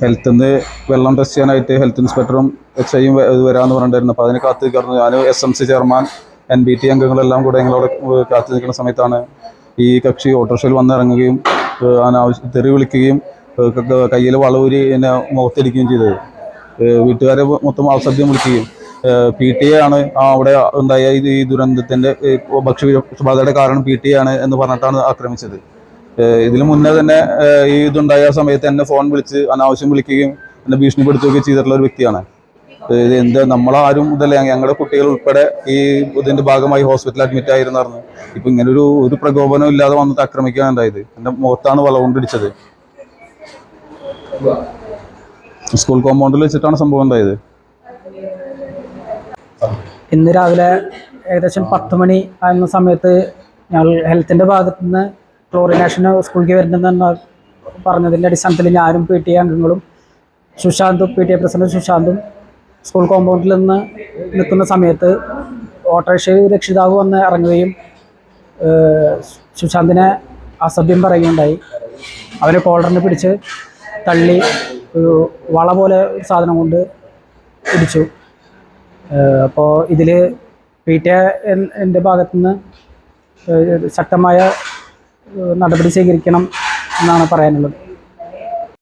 ഹെൽത്തിൽ നിന്ന് വെള്ളം ടെസ്റ്റ് ചെയ്യാനായിട്ട് ഹെൽത്ത് ഇൻസ്പെക്ടറും എച്ച് ഐയും വരാമെന്ന് പറഞ്ഞിട്ടുണ്ടായിരുന്നു. അപ്പോൾ അതിന് കാത്തു നിൽക്കായിരുന്നു ഞാൻ S M C chairman N B T അംഗങ്ങളെല്ലാം കൂടെ ഞങ്ങളോട് കാത്തു നിൽക്കുന്ന സമയത്താണ് ഈ കക്ഷി ഓട്ടോറിക്ഷയിൽ വന്നിറങ്ങുകയും അനാവശ്യ തെറി വിളിക്കുകയും കയ്യിൽ വളവൂരി എന്നെ മുഖത്തിരിക്കുകയും ചെയ്തത്. വീട്ടുകാരെ മൊത്തം അസഭ്യം വിളിക്കുകയും. പി ടി എ ആണ് അവിടെ ഉണ്ടായ ഈ ദുരന്തത്തിന്റെ ഭക്ഷ്യബാധയുടെ കാരണം പി ടി എ ആണ് എന്ന് പറഞ്ഞിട്ടാണ് ആക്രമിച്ചത്. ഇതിനു മുന്നേ തന്നെ ഈ ഇതുണ്ടായ സമയത്ത് എന്നെ ഫോൺ വിളിച്ച് അനാവശ്യം വിളിക്കുകയും എന്നെ ഭീഷണിപ്പെടുത്തുകയൊക്കെ ചെയ്തിട്ടുള്ള ഒരു വ്യക്തിയാണ്. ഇത് എന്ത് നമ്മളാരും ഇതല്ല. ഞങ്ങളുടെ കുട്ടികൾ ഉൾപ്പെടെ ഈ ഇതിന്റെ ഭാഗമായി ഹോസ്പിറ്റലിൽ അഡ്മിറ്റ് ആയിരുന്നു ഇപ്പൊ ഇങ്ങനെ ഒരു ഒരു പ്രകോപനം ഇല്ലാതെ വന്നിട്ട് ആക്രമിക്കാൻ ഉണ്ടായത് എന്റെ മുഖത്താണ് വളവും പിടിച്ചത് സ്കൂൾ കോമ്പൗണ്ടിൽ വെച്ചിട്ടാണ് സംഭവം ഉണ്ടായത്. ഇന്ന് രാവിലെ ഏകദേശം പത്ത് മണി ആയിരുന്ന സമയത്ത് ഞങ്ങൾ ഹെൽത്തിന്റെ ഭാഗത്തു നിന്ന് ക്ലോറിനേഷന് സ്കൂളിലേക്ക് വരുന്നതെന്ന് പറഞ്ഞതിന്റെ അടിസ്ഥാനത്തിൽ ഞാനും പി ടി അംഗങ്ങളും സുശാന്തും പി ടി എ പ്രസിഡന്റ് സുശാന്തും സ്കൂൾ കോമ്പൗണ്ടിൽ നിന്ന് നിൽക്കുന്ന സമയത്ത് ഓട്ടോറിക്ഷയിൽ രക്ഷിതാവ് വന്ന് ഇറങ്ങുകയും സുശാന്തിനെ അസഭ്യം പറയുകയുണ്ടായി. അവനെ കോളറിന് പിടിച്ച് തള്ളി ഒരു വള പോലെ സാധനം കൊണ്ട് ഇടിച്ചു. അപ്പോൾ ഇതിൽ പി ടി എന്റെ ഭാഗത്തു നിന്ന് ശക്തമായ നടപടി സ്വീകരിക്കണം എന്നാണ് പറയാനുള്ളത്.